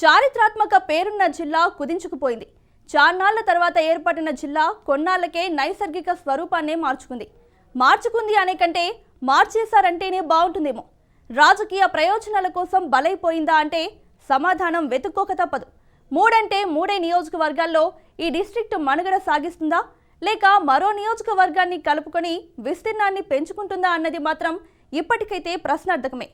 చారిత్రాత్మక పేరున్న జిల్లా కుదించుకుపోయింది. చాన్నాళ్ళ తర్వాత ఏర్పడిన జిల్లా కొన్నాళ్ళకే నైసర్గిక స్వరూపాన్నే మార్చుకుంది. మార్చుకుంది అనే కంటే మార్చేశారంటేనే బాగుంటుందేమో. రాజకీయ ప్రయోజనాల కోసం బలైపోయిందా అంటే సమాధానం వెతుక్కోక తప్పదు. మూడంటే మూడే నియోజకవర్గాల్లో ఈ డిస్ట్రిక్ట్ మనుగడ సాగిస్తుందా? లేక మరో నియోజకవర్గాన్ని కలుపుకొని విస్తీర్ణాన్ని పెంచుకుంటుందా అన్నది మాత్రం ఇప్పటికైతే ప్రశ్నార్థకమే.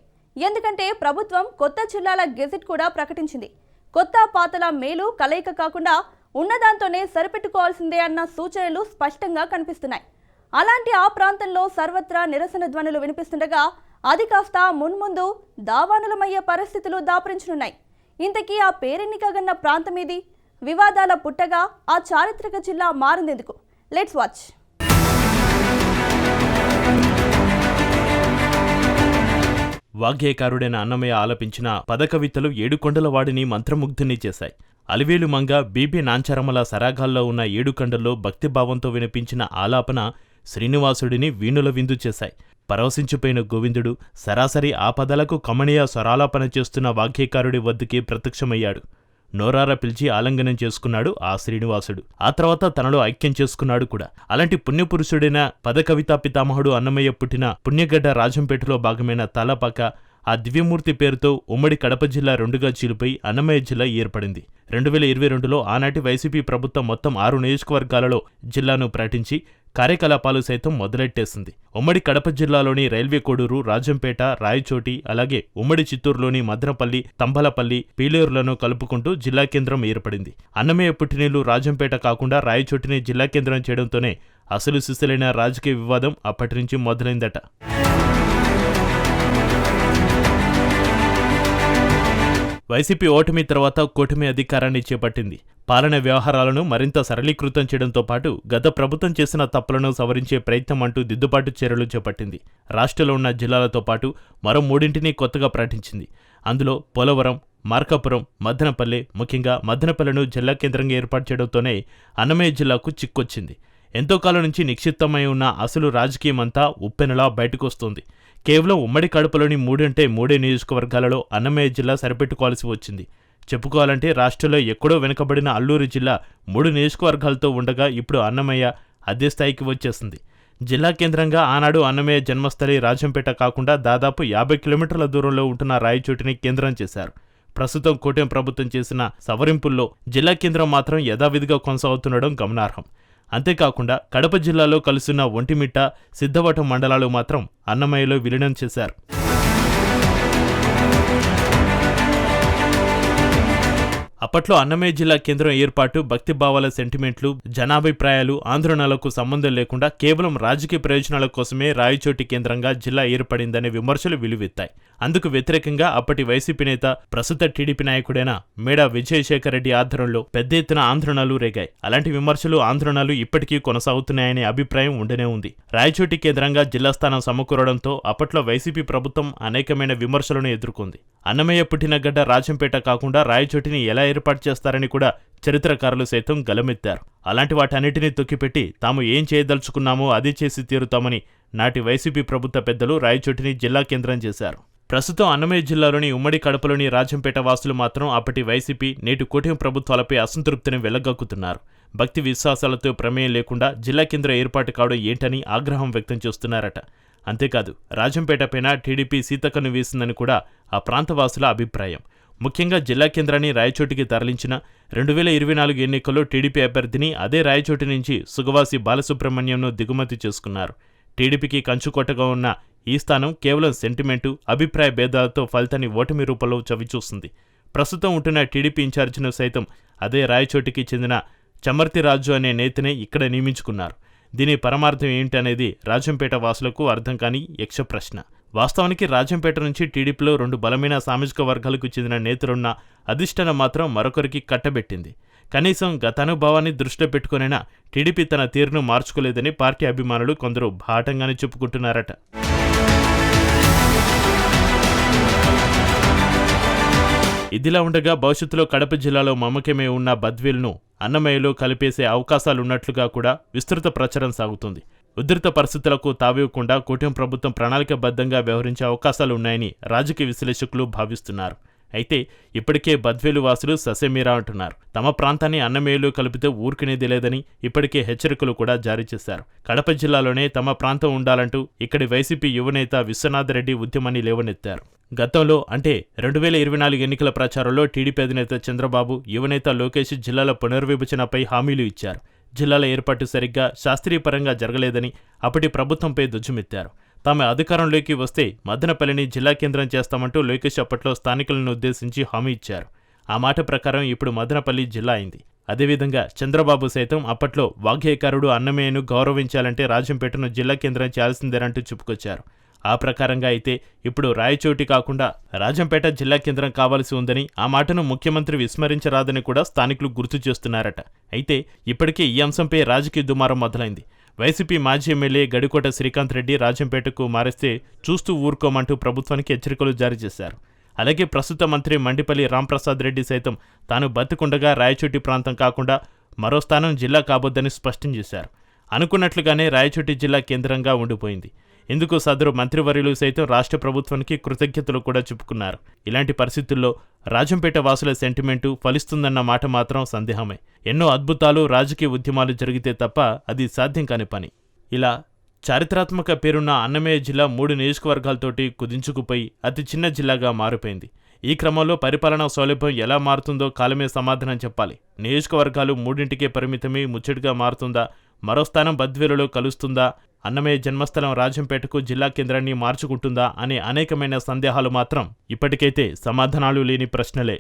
ఎందుకంటే ప్రభుత్వం కొత్త జిల్లాల గెజిట్ కూడా ప్రకటించింది. కొత్త పాతల మేలు కలయిక కాకుండా ఉన్నదాంతోనే సరిపెట్టుకోవాల్సిందే అన్న సూచనలు స్పష్టంగా కనిపిస్తున్నాయి. అలాంటి ఆ ప్రాంతంలో సర్వత్రా నిరసన ధ్వనులు వినిపిస్తుండగా అది కాస్త మున్ముందు దావానులమయ్యే పరిస్థితులు దాపరించనున్నాయి. ఇంతకీ ఆ పేరెన్నికగన్న ప్రాంతం ఇది వివాదాల పుట్టగా ఆ చారిత్రక జిల్లా మారిందెందుకు? Let's watch. వాగ్గేయకారుడైన అన్నమయ్య ఆలపించిన పదకవితలు ఏడుకొండలవాడిని మంత్రముగ్ధుని చేశాయి. అలివేలు మంగ బీబీ నాంచరమల సరాగాల్లో ఉన్న ఏడుకొండల్లో భక్తిభావంతో వినిపించిన ఆలాపన శ్రీనివాసుడిని వీణుల విందు చేశాయి. పరవశించిపోయిన గోవిందుడు సరాసరి ఆ పదాలకు కమనీయ స్వరాలాపన చేస్తున్న వాగ్గేయకారుడి వద్దకి ప్రత్యక్షమయ్యాడు. నోరారా పిలిచి ఆలింగనం చేసుకున్నాడు ఆ శ్రీనివాసుడు. ఆ తర్వాత తనలో ఐక్యం చేసుకున్నాడు కూడా. అలాంటి పుణ్యపురుషుడైన పదకవితా పితామహుడు అన్నమయ్య పుట్టిన పుణ్యగడ్డ రాజంపేటలో భాగమైన తలపక ఆ దివ్యమూర్తి పేరుతో ఉమ్మడి కడప జిల్లా రెండుగా చీలిపోయి అన్నమయ్య జిల్లా ఏర్పడింది. రెండు వేల ఇరవై రెండులో ఆనాటి వైసీపీ ప్రభుత్వం మొత్తం ఆరు నియోజకవర్గాలలో జిల్లాను ప్రకటించి కార్యకలాపాలు సైతం మొదలెట్టేసింది. ఉమ్మడి కడప జిల్లాలోని రైల్వే కోడూరు రాజంపేట రాయచోటి అలాగే ఉమ్మడి చిత్తూరులోని మదనపల్లి తంబలపల్లి పీలేరులను కలుపుకుంటూ జిల్లా కేంద్రం ఏర్పడింది. అన్నమయ్య పుట్టినీళ్ళు రాజంపేట కాకుండా రాయచోటిని జిల్లా కేంద్రం చేయడంతోనే అసలు సిసలైన రాజకీయ వివాదం అప్పటి నుంచి మొదలైందట. వైసీపీ ఓటమి తర్వాత కూటమి అధికారాన్ని చేపట్టింది. పాలన వ్యవహారాలను మరింత సరళీకృతం చేయడంతో పాటు గత ప్రభుత్వం చేసిన తప్పులను సవరించే ప్రయత్నం అంటూ దిద్దుబాటు చర్యలు చేపట్టింది. రాష్ట్రంలో ఉన్న జిల్లాలతో పాటు మరో మూడింటిని కొత్తగా ప్రకటించింది. అందులో పోలవరం మార్కాపురం మదనపల్లె ముఖ్యంగా మదనపల్లెను జిల్లా కేంద్రంగా ఏర్పాటు చేయడంతోనే అన్నమయ్య జిల్లాకు చిక్కొచ్చింది. ఎంతో కాలం నుంచి నిక్షిప్తమై ఉన్న అసలు రాజకీయమంతా ఉప్పెనలా బయటకొస్తోంది. కేవలం ఉమ్మడి కడపలోని మూడంటే మూడే నియోజకవర్గాలలో అన్నమయ్య జిల్లా సరిపెట్టుకోవాల్సి వచ్చింది. చెప్పుకోవాలంటే రాష్ట్రంలో ఎక్కడో వెనుకబడిన అల్లూరు జిల్లా మూడు నియోజకవర్గాలతో ఉండగా ఇప్పుడు అన్నమయ్య అదే స్థాయికి వచ్చేసింది. జిల్లా కేంద్రంగా ఆనాడు అన్నమయ్య జన్మస్థలి రాజంపేట కాకుండా దాదాపు యాభై కిలోమీటర్ల దూరంలో ఉంటున్న రాయచోటిని కేంద్రం చేశారు. ప్రస్తుతం కూటమి ప్రభుత్వం చేసిన సవరింపుల్లో జిల్లా కేంద్రం మాత్రం యథావిధిగా కొనసాగుతుండడం గమనార్హం. అంతేకాకుండా కడప జిల్లాలో కలుసున్న ఒంటిమిట్ట సిద్ధవటం మండలాలు మాత్రం అన్నమయ్యలో విలీనం చేశారు. అప్పట్లో అన్నమయ్య జిల్లా కేంద్రం ఏర్పాటు భక్తిభావాల సెంటిమెంట్లు జనాభిప్రాయాలు ఆందోళనలకు సంబంధం లేకుండా కేవలం రాజకీయ ప్రయోజనాల కోసమే రాయచోటి కేంద్రంగా జిల్లా ఏర్పడిందనే విమర్శలు వెలువెత్తాయి. అందుకు వ్యతిరేకంగా అప్పటి వైసీపీ నేత ప్రస్తుత టీడీపీ నాయకుడైన మేడా విజయశేఖర్ రెడ్డి ఆధ్వర్యంలో పెద్ద ఎత్తున ఆందోళనలు రేగాయి. అలాంటి విమర్శలు ఆందోళనలు ఇప్పటికీ కొనసాగుతున్నాయనే అభిప్రాయం ఉండనే ఉంది. రాయచోటి కేంద్రంగా జిల్లా స్థానం సమకూరడంతో అప్పట్లో వైసీపీ ప్రభుత్వం అనేకమైన విమర్శలను ఎదుర్కొంది. అన్నమయ్య పుట్టిన గడ్డ రాజంపేట కాకుండా రాయచోటిని ఎలా ఏర్పాటు చేస్తారని కూడా చరిత్రకారులు సైతం గలమెత్తారు. అలాంటి వాటన్నిటినీ తొక్కిపెట్టి తాము ఏం చేయదలుచుకున్నామో అది చేసి తీరుతామని నాటి వైసీపీ ప్రభుత్వ పెద్దలు రాయచోటిని జిల్లా కేంద్రం చేశారు. ప్రస్తుతం అన్నమయ్య జిల్లాలోని ఉమ్మడి కడపలోని రాజంపేట వాసులు మాత్రం అప్పటి వైసీపీ నేటి కూటమి ప్రభుత్వాలపై అసంతృప్తిని వెళ్ళగక్కుతున్నారు భక్తి విశ్వాసాలతో ప్రమేయం లేకుండా జిల్లా కేంద్రం ఏర్పాటు కావడం ఏంటని ఆగ్రహం వ్యక్తం చేస్తున్నారట. అంతేకాదు రాజంపేట పైన టీడీపీ సీతకను వేసిందని కూడా ఆ ప్రాంతవాసుల అభిప్రాయం. ముఖ్యంగా జిల్లా కేంద్రాన్ని రాయచోటికి తరలించిన రెండు వేల ఇరవై నాలుగు ఎన్నికల్లో టీడీపీ అభ్యర్థిని అదే రాయచోటి నుంచి సుగవాసి బాలసుబ్రహ్మణ్యంను దిగుమతి చేసుకున్నారు. టీడీపీకి కంచుకొట్టగా ఉన్న ఈ స్థానం కేవలం సెంటిమెంటు అభిప్రాయ భేదాలతో ఫలితాన్ని ఓటమి రూపంలో చవిచూస్తుంది. ప్రస్తుతం ఉంటున్న టీడీపీ ఇన్ఛార్జిను సైతం అదే రాయచోటికి చెందిన చమర్తి రాజు అనే నేతనే ఇక్కడ నియమించుకున్నారు. దీని పరమార్థం ఏంటనేది రాజంపేట వాసులకు అర్థం కాని యక్ష ప్రశ్న వాస్తవానికి రాజంపేట నుంచి టీడీపీలో రెండు బలమైన సామాజిక వర్గాలకు చెందిన నేతలున్న అధిష్టానం మాత్రం మరొకరికి కట్టబెట్టింది. కనీసం గత అనుభవాన్ని దృష్టిలో పెట్టుకునైనా టీడీపీ తన తీరును మార్చుకోలేదని పార్టీ అభిమానులు కొందరు బాటంగానే చెప్పుకుంటున్నారట. ఇదిలా ఉండగా భవిష్యత్తులో కడప జిల్లాలో మమకమే ఉన్న బద్వేల్ను అన్నమయ్యలో కలిపేసే అవకాశాలున్నట్లుగా కూడా విస్తృత ప్రచారం సాగుతుంది. ఉధృత పరిస్థితులకు తావివ్వకుండా కూటమి ప్రభుత్వం ప్రణాళికబద్ధంగా వ్యవహరించే అవకాశాలు ఉన్నాయని రాజకీయ విశ్లేషకులు భావిస్తున్నారు. అయితే ఇప్పటికే బద్వేలు వాసులు ససేమీరా అంటున్నారు. తమ ప్రాంతాన్ని అన్నమేయులు కలిపితే ఊరుకునేది లేదని ఇప్పటికే హెచ్చరికలు కూడా జారీ చేశారు. కడప జిల్లాలోనే తమ ప్రాంతం ఉండాలంటూ ఇక్కడి వైసీపీ యువనేత విశ్వనాథ్ రెడ్డి ఉద్యమాన్ని లేవనెత్తారు. గతంలో అంటే రెండు వేల ఇరవై నాలుగు ఎన్నికల ప్రచారంలో టీడీపీ అధినేత చంద్రబాబు యువనేత లోకేష్ జిల్లాల పునర్విభజనపై హామీలు ఇచ్చారు. జిల్లాల ఏర్పాటు సరిగ్గా శాస్త్రీయపరంగా జరగలేదని అప్పటి ప్రభుత్వంపై దుజ్జుమెత్తారు. తాము అధికారంలోకి వస్తే మదనపల్లిని జిల్లా కేంద్రం చేస్తామంటూ లోకేష్ అప్పట్లో స్థానికులను ఉద్దేశించి హామీ ఇచ్చారు. ఆ మాట ప్రకారం ఇప్పుడు మదనపల్లి జిల్లా అయింది. అదేవిధంగా చంద్రబాబు సైతం అప్పట్లో వాగ్గేయకారుడు అన్నమయ్యను గౌరవించాలంటే రాజంపేటను జిల్లా కేంద్రం చేయాల్సిందేనంటూ చెప్పుకొచ్చారు. ఆ ప్రకారంగా అయితే ఇప్పుడు రాయచోటి కాకుండా రాజంపేట జిల్లా కేంద్రం కావాల్సి ఉందని ఆ మాటను ముఖ్యమంత్రి విస్మరించరాదని కూడా స్థానికులు గుర్తు చేస్తున్నారట. అయితే ఇప్పటికే ఈ అంశంపై రాజకీయ దుమారం మొదలైంది. వైసీపీ మాజీ ఎమ్మెల్యే గడికోట శ్రీకాంత్ రెడ్డి రాజంపేటకు మారిస్తే చూస్తూ ఊరుకోమంటూ ప్రభుత్వానికి హెచ్చరికలు జారీ చేశారు. అలాగే ప్రస్తుత మంత్రి మండిపల్లి రాంప్రసాద్ రెడ్డి సైతం తాను బతికుండగా రాయచోటి ప్రాంతం కాకుండా మరో స్థానం జిల్లా కాబోద్దని స్పష్టం చేశారు. అనుకున్నట్లుగానే రాయచోటి జిల్లా కేంద్రంగా ఉండిపోయింది. ఇందుకు సదరు మంత్రివర్యులు సైతం రాష్ట్ర ప్రభుత్వానికి కృతజ్ఞతలు కూడా చెప్పుకున్నారు. ఇలాంటి పరిస్థితుల్లో రాజంపేట వాసుల సెంటిమెంటు ఫలిస్తుందన్న మాట మాత్రం సందేహమే. ఎన్నో అద్భుతాలు రాజకీయ ఉద్యమాలు జరిగితే తప్ప అది సాధ్యం కాని పని. ఇలా చారిత్రాత్మక పేరున్న అన్నమయ్య జిల్లా మూడు నియోజకవర్గాలతోటి కుదించుకుపోయి అతి చిన్న జిల్లాగా మారిపోయింది. ఈ క్రమంలో పరిపాలనా సౌలభ్యం ఎలా మారుతుందో కాలమే సమాధానం చెప్పాలి. నియోజకవర్గాలు మూడింటికే పరిమితమై ముచ్చటిగా మారుతుందా? మరో స్థానం బద్వేలులో కలుస్తుందా? అన్నమయ్య జన్మస్థలం రాజంపేటకు జిల్లా కేంద్రాన్ని మార్చుకుంటుందా అనే అనేకమైన సందేహాలు మాత్రం ఇప్పటికైతే సమాధానాలు లేని ప్రశ్నలే.